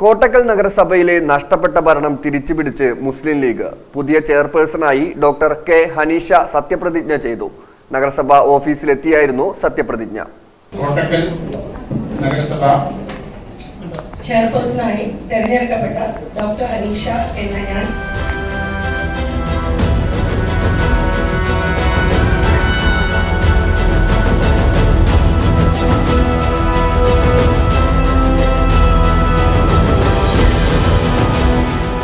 കോട്ടക്കൽ നഗരസഭയിലെ നഷ്ടപ്പെട്ട ഭരണം തിരിച്ചുപിടിച്ച് മുസ്ലിം ലീഗ്. പുതിയ ചെയർപേഴ്സണായി ഡോക്ടർ കെ ഹനീഷ സത്യപ്രതിജ്ഞ ചെയ്തു. നഗരസഭ ഓഫീസിലെത്തിയായിരുന്നു സത്യപ്രതിജ്ഞ. കോട്ടക്കൽ നഗരസഭ ചെയർപേഴ്സണായി തെരഞ്ഞെടുക്കപ്പെട്ട ഡോക്ടർ ഹനീഷ എന്ന ഞാൻ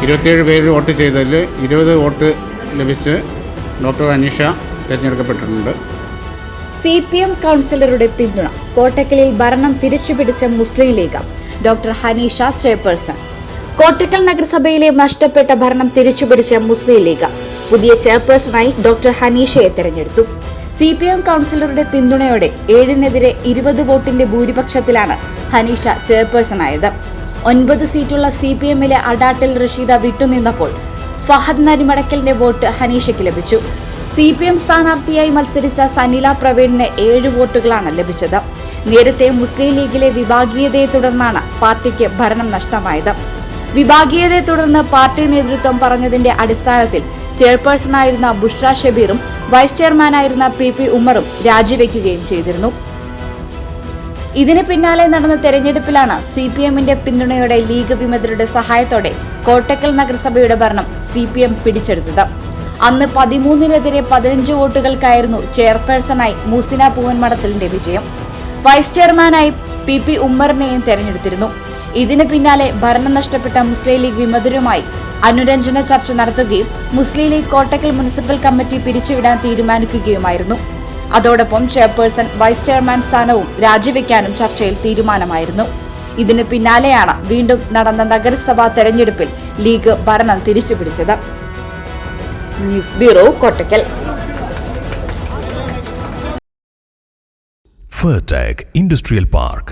ഇരുപത്തിയേഴ് പേര് വോട്ട് ചെയ്തതിൽ ഇരുപത് വോട്ട് ലഭിച്ച് ഡോക്ടർ അനീഷ തിരഞ്ഞെടുക്കപ്പെട്ടിട്ടുണ്ട്. സി പി എം കൗൺസിലറുടെ പിന്തുണ. കോട്ടക്കലിൽ ഭരണം തിരിച്ചുപിടിച്ച Muslim league. Doctor Haneesha chairperson. Kottakkal നഗരസഭയിലെ നഷ്ടപ്പെട്ട ഭരണം തിരിച്ചുപിടിച്ച മുസ്ലിം ലീഗ്. പുതിയ ചെയർപേഴ്സണായി ഡോക്ടർ ഹനീഷയെ തെരഞ്ഞെടുത്തു. സി പി എം കൗൺസിലറുടെ പിന്തുണയോടെ ഏഴിനെതിരെ ഇരുപത് വോട്ടിന്റെ ഭൂരിപക്ഷത്തിലാണ് ഹനീഷ ചെയർപേഴ്സണായത്. ഒൻപത് സീറ്റുള്ള സി പി എമ്മിലെ അഡാട്ടിൽ റഷീദ വിട്ടുനിന്നപ്പോൾ ഫഹദ് നരിമടക്കലിന്റെ വോട്ട് ഹനീഷയ്ക്ക് ലഭിച്ചു. സി പി എം സ്ഥാനാർത്ഥിയായി മത്സരിച്ച സനില പ്രവീണിന് ഏഴ് വോട്ടുകളാണ് ലഭിച്ചത്. നേരത്തെ മുസ്ലിം ലീഗിലെ വിഭാഗീയതയെ തുടർന്നാണ് പാർട്ടിക്ക് ഭരണം നഷ്ടമായത്. വിഭാഗീയതയെ തുടർന്ന് പാർട്ടി നേതൃത്വം പറഞ്ഞതിന്റെ അടിസ്ഥാനത്തിൽ ചെയർപേഴ്സണായിരുന്ന ബുഷ്ര ഷബീറും വൈസ് ചെയർമാനായിരുന്ന പി പി ഉമ്മറും രാജിവെക്കുകയും ചെയ്തിരുന്നു. ഇതിന് പിന്നാലെ നടന്ന തെരഞ്ഞെടുപ്പിലാണ് സി പി എമ്മിന്റെ പിന്തുണയോടെ ലീഗ് വിമതരുടെ സഹായത്തോടെ കോട്ടക്കൽ നഗരസഭയുടെ ഭരണം സി പി എം പിടിച്ചെടുത്തത്. അന്ന് പതിമൂന്നിനെതിരെ പതിനഞ്ച് വോട്ടുകൾക്കായിരുന്നു ചെയർപേഴ്സണായി മൂസിന പൂവൻമടത്തലിന്റെ വിജയം. വൈസ് ചെയർമാനായി പി പി ഉമ്മറിനെയും തെരഞ്ഞെടുത്തിരുന്നു. ഇതിന് പിന്നാലെ ഭരണം നഷ്ടപ്പെട്ട മുസ്ലിം ലീഗ് വിമതരുമായി അനുരഞ്ജന ചർച്ച നടത്തുകയും മുസ്ലിം ലീഗ് കോട്ടക്കൽ മുനിസിപ്പൽ കമ്മിറ്റി പിരിച്ചുവിടാൻ തീരുമാനിക്കുകയുമായിരുന്നു. അതോടൊപ്പം ചെയർപേഴ്സൺ വൈസ് ചെയർമാൻ സ്ഥാനവും രാജിവെക്കാനും ചർച്ചയിൽ തീരുമാനമായിരുന്നു. ഇതിന് പിന്നാലെയാണ് വീണ്ടും നടന്ന നഗരസഭാ തെരഞ്ഞെടുപ്പിൽ ലീഗ് ഭരണം തിരിച്ചുപിടിച്ചത്. News bureau Kottakkal. Furtech industrial Park